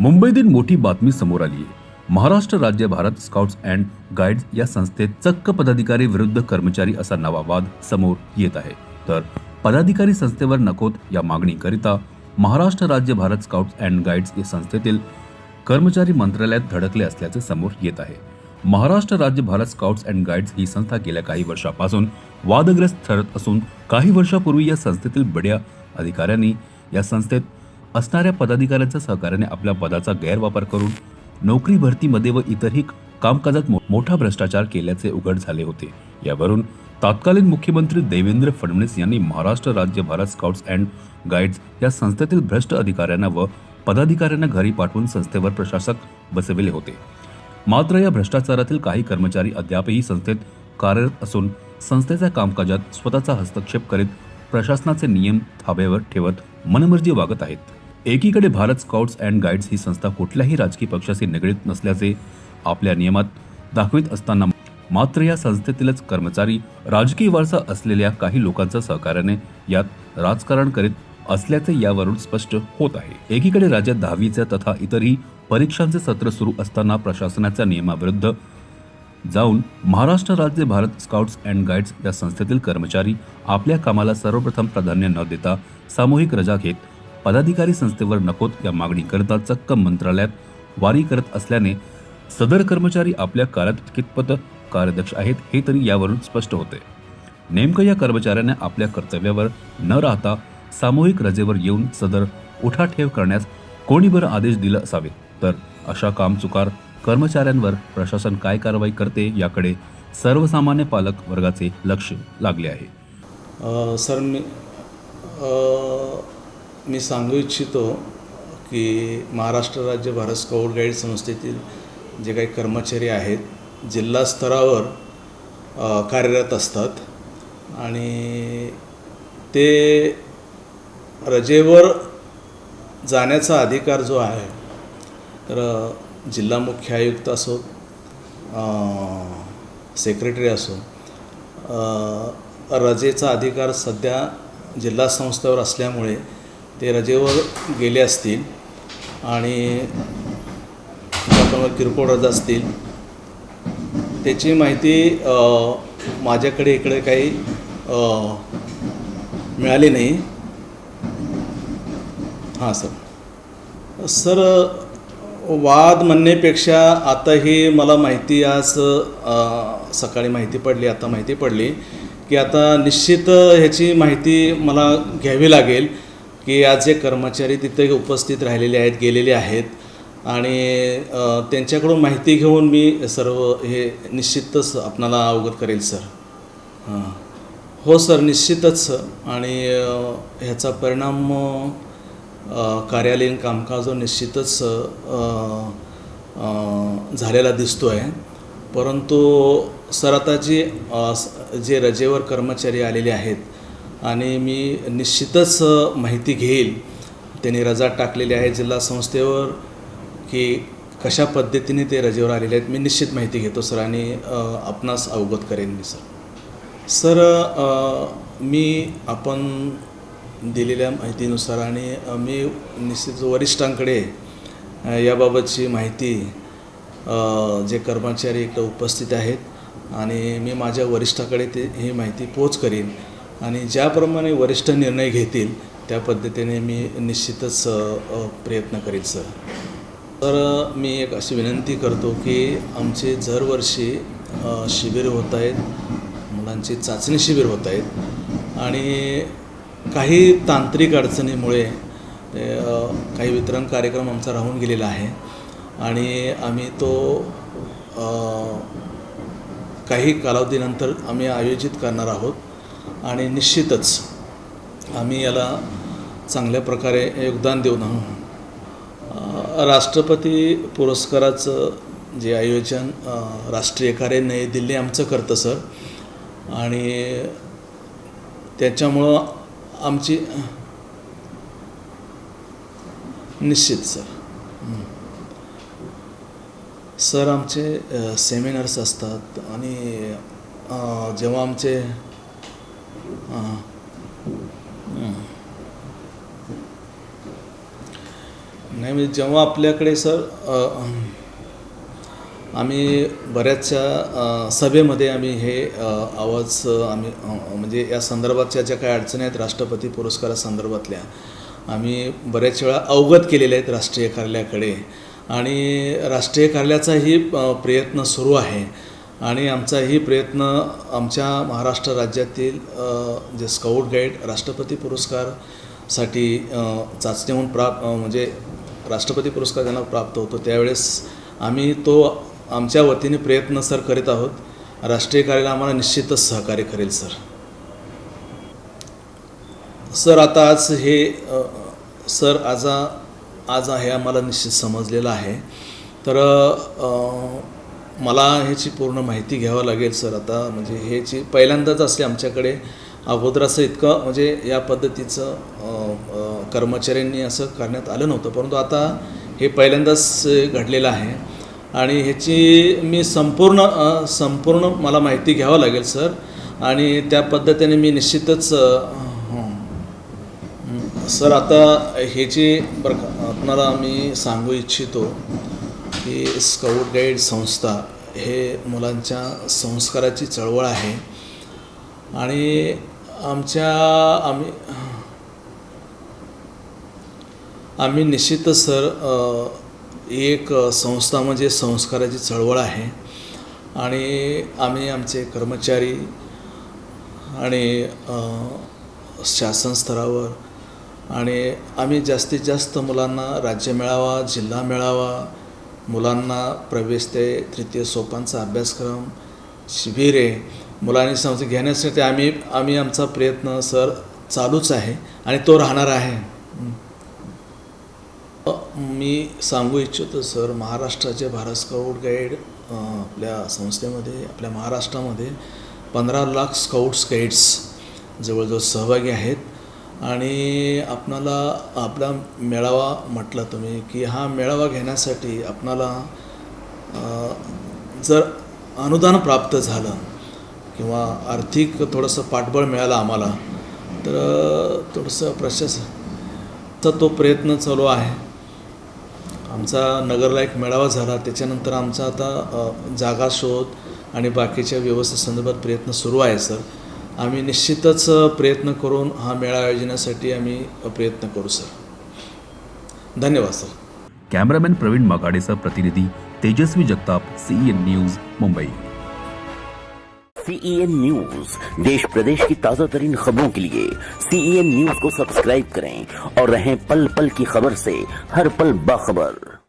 मुंबईतील मोठी बातमी समोर आली आहे. महाराष्ट्र राज्य भारत स्काउट्स अँड गाईड्स या संस्थेत चक्क पदाधिकारी विरुद्ध कर्मचारी असा नवा वाद समोर येत आहे. तर पदाधिकारी संस्थेवर नकोत या मागणीकरिता महाराष्ट्र राज्य भारत स्काउट्स अँड गाईड्स या संस्थेतील कर्मचारी मंत्रालयात धडकले असल्याचे समोर येत आहे. महाराष्ट्र राज्य भारत स्काउट्स अँड गाईड्स ही संस्था गेल्या काही वर्षापासून वादग्रस्त ठरत असून काही वर्षापूर्वी या संस्थेतील बड्या अधिकाऱ्यांनी या संस्थेत असणाऱ्या पदाधिकाऱ्यांच्या सहकार्याने आपल्या पदाचा गैरवापर करून नोकरी भरतीमध्ये व इतरही कामकाजात मो- मोठा भ्रष्टाचार केल्याचे उघड झाले होते. यावरून तत्कालीन मुख्यमंत्री देवेंद्र फडणवीस यांनी महाराष्ट्र राज्य भारत स्काउट्स अँड गाईड्स या संस्थेतील भ्रष्ट अधिकाऱ्यांना व पदाधिकाऱ्यांना घरी पाठवून संस्थेवर प्रशासक बसविले होते. मात्र या भ्रष्टाचारातील काही कर्मचारी अद्यापही संस्थेत कार्यरत असून संस्थेच्या कामकाजात स्वतःचा हस्तक्षेप करीत प्रशासनाचे नियम थाब्यावर ठेवत मनमर्जी वागत आहेत. एकीकडे भारत स्काउट्स अँड गाईड्स ही संस्था कुठल्याही राजकीय पक्षाशी निगडीत नसल्याचे आपल्या नियमात दाखवित असताना मात्र या संस्थेतीलच कर्मचारी राजकीय वारसा असलेल्या काही लोकांच्या सहकार्याने यात राजकारण करीत असल्याचे यावरून स्पष्ट होत आहे. एकीकडे राज्यात दहावीच्या तथा इतरही परीक्षांचे सत्र सुरू असताना प्रशासनाच्या नियमाविरुद्ध जाऊन महाराष्ट्र राज्य भारत स्काउट्स अँड गाईड्स या संस्थेतील कर्मचारी आपल्या कामाला सर्वप्रथम प्राधान्य न देता सामूहिक रजा घेत पदाधिकारी संस्थेवर नकोत या मागणी करता चक्क मंत्रालयात वारी करत असल्याने सदर कर्मचारी आपल्या कार्यात कितपत कार्यदक्ष आहेत हे तरी यावरून स्पष्ट होते. नेमकं या कर्मचाऱ्यांना आपल्या कर्तव्यावर न राहता सामूहिक रजेवर येऊन सदर उठाठेव करण्यास कोणी बरं आदेश दिला असावे तर अशा कामचुकार कर्मचाऱ्यांवर प्रशासन काय कारवाई करते याकडे सर्वसामान्य पालक वर्गाचे लक्ष लागले आहे. सर मी मी सांगू इच्छितो की महाराष्ट्र राज्य भारत स्काउट गाईड संस्थेतील जे काही कर्मचारी आहेत जिल्हा स्तरावर कार्यरत असतात. आणि ते रजेवर जाण्याचा अधिकार जो आहे तर जिल्हा मुख्य आयुक्त असो सेक्रेटरी असो रजेचा अधिकार सध्या जिल्हा संस्थेवर असल्यामुळे ते रजेवर गेले असतील आणि त्याच्यामुळे किरकोळ रजा असतील. त्याची माहिती माझ्याकडे इकडे काही मिळाली नाही. हां सर. सर वाद म्हणण्यापेक्षा आता ही मला माहिती आज सकाळी माहिती पडली आता माहिती पडली की आता निश्चित ह्याची माहिती मला घ्यावी लागेल. की आज जे कर्मचारी तिथे उपस्थित राहिलेले आहेत गेलेले आहेत आणि त्यांच्याकडून माहिती घेऊन मी सर्व हे निश्चितच आपणाला अवगत करेल सर. हां. हो सर निश्चितच आणि ह्याचा परिणाम कार्यालयीन कामकाजावर निश्चितच झालेला दिसतो आहे परंतु सर आता जी जे रजेवर कर्मचारी आलेले आहेत आणि मी निश्चितच माहिती घेईल. त्यांनी रजा टाकलेली आहे जिल्हा संस्थेवर की कशा पद्धतीने ते रजेवर आलेले आहेत मी निश्चित माहिती घेतो सर. आणि आपणास अवगत करेन मी सर. सर मी आपण दिलेल्या माहितीनुसार आणि मी निश्चित वरिष्ठांकडे याबाबतची माहिती जे कर्मचारी इकडं उपस्थित आहेत आणि मी माझ्या वरिष्ठाकडे ते ही माहिती पोच करीन. आणि ज्याप्रमाणे वरिष्ठ निर्णय घेतील त्या पद्धतीने मी निश्चितच प्रयत्न करेल सर. तर मी एक अशी विनंती करतो की आमचे दरवर्षी शिबिर होत आहेत मुलांची चाचणी शिबिर होत आहेत आणि काही तांत्रिक अडचणीमुळे ते, काही वितरण कार्यक्रम आमचा राहून गेलेला आहे आणि आम्ही तो काही कालावधीनंतर आम्ही आयोजित करणार आहोत. आणि निश्चितच आम्ही याला चांगल्या प्रकारे योगदान देऊन राष्ट्रपती पुरस्काराचं जे आयोजन राष्ट्रीय कार्य नवी दिल्ली आमचं करतं सर. आणि त्याच्यामुळं आमची निश्चित सर. सर आमचे सेमिनार्स असतात आणि जेव्हा आमचे नाही म्हणजे जेव्हा आपल्याकडे सर आम्ही बऱ्याचशा सभेमध्ये आम्ही हे आवाज आम्ही म्हणजे या संदर्भातच्या ज्या काही अडचणी आहेत राष्ट्रपती पुरस्कारासंदर्भातल्या आम्ही बऱ्याच वेळा अवगत केलेले आहेत राष्ट्रीय कार्यालयाकडे. आणि राष्ट्रीय कार्यालयाचाही प्रयत्न सुरू आहे. आणि आमचाही प्रयत्न आमच्या महाराष्ट्र राज्यातील जे स्काउट गाईड राष्ट्रपती पुरस्कारसाठी चाचणीहून प्राप्त म्हणजे राष्ट्रपती पुरस्कार ज्यांना प्राप्त होतो. त्यावेळेस आम्ही तो आमच्या वतीने प्रयत्न सर करीत आहोत. राष्ट्रीय कार्याला आम्हाला निश्चितच सहकार्य करेल सर. सर आता आज हे सर आज आज आहे आम्हाला निश्चित समजलेलं आहे. तर मला ह्याची पूर्ण माहिती घ्यावं लागेल सर. आता म्हणजे ह्याची पहिल्यांदाच असते आमच्याकडे अगोदर असं इतकं म्हणजे या पद्धतीचं कर्मचाऱ्यांनी असं करण्यात आलं नव्हतं. परंतु आता हे पहिल्यांदाच घडलेलं आहे. आणि ह्याची मी संपूर्ण संपूर्ण मला माहिती घ्यावं लागेल सर. आणि त्या पद्धतीने मी निश्चितच सर आता ह्याची बरं का आपणाला मी सांगू इच्छितो. ही स्काउट गाईड संस्था हे मुलांच्या संस्काराची चळवळ आहे. आणि आमच्या आम्ही आम्ही निश्चितच सर एक संस्था म्हणजे संस्काराची चळवळ आहे. आणि आम्ही आमचे कर्मचारी आणि शासन स्तरावर आणि आम्ही जास्तीत जास्त मुलांना राज्य मेळावा जिल्हा मेळावा मुलांना प्रवेश ते तृतीय सोपांचा अभ्यासक्रम शिबिरे मुलांनी समज घेण्यासाठी आम्ही आम्ही आमचा प्रयत्न सर चालूच आहे आणि तो राहणार आहे. मी सांगू इच्छितो सर महाराष्ट्राचे भारत स्काउट गाईड आपल्या संस्थेमध्ये आपल्या महाराष्ट्रामध्ये पंधरा लाख स्काउट्स गाईड्स जवळजवळ सहभागी आहेत. आणि आपणाला आपला मेळावा म्हटलं तुम्ही की हा मेळावा घेण्यासाठी आपणाला जर अनुदान प्राप्त झालं किंवा आर्थिक थोडंसं पाठबळ मिळालं आम्हाला तर थोडंसं थोडंसं प्रशासनचा तो प्रयत्न चालू आहे. आमचा नगरला एक मेळावा झाला त्याच्यानंतर आमचा आता जागा शोध आणि बाकीच्या व्यवस्थेसंदर्भात प्रयत्न सुरू आहे सर. आम्ही निश्चितच प्रयत्न करून हा मेळावा आयोजनासाठी आम्ही प्रयत्न करू सर. धन्यवाद सर. कॅमेरामॅन प्रवीण मगाडेसह प्रतिनिधी Tejaswi Jagtap CN news Mumbai. CEN news देश प्रदेश की ताजा तरीन खबरों के लिए सीईएन न्यूज को सब्सक्राइब करें और रहें पल पल की खबर से हर पल बाखबर।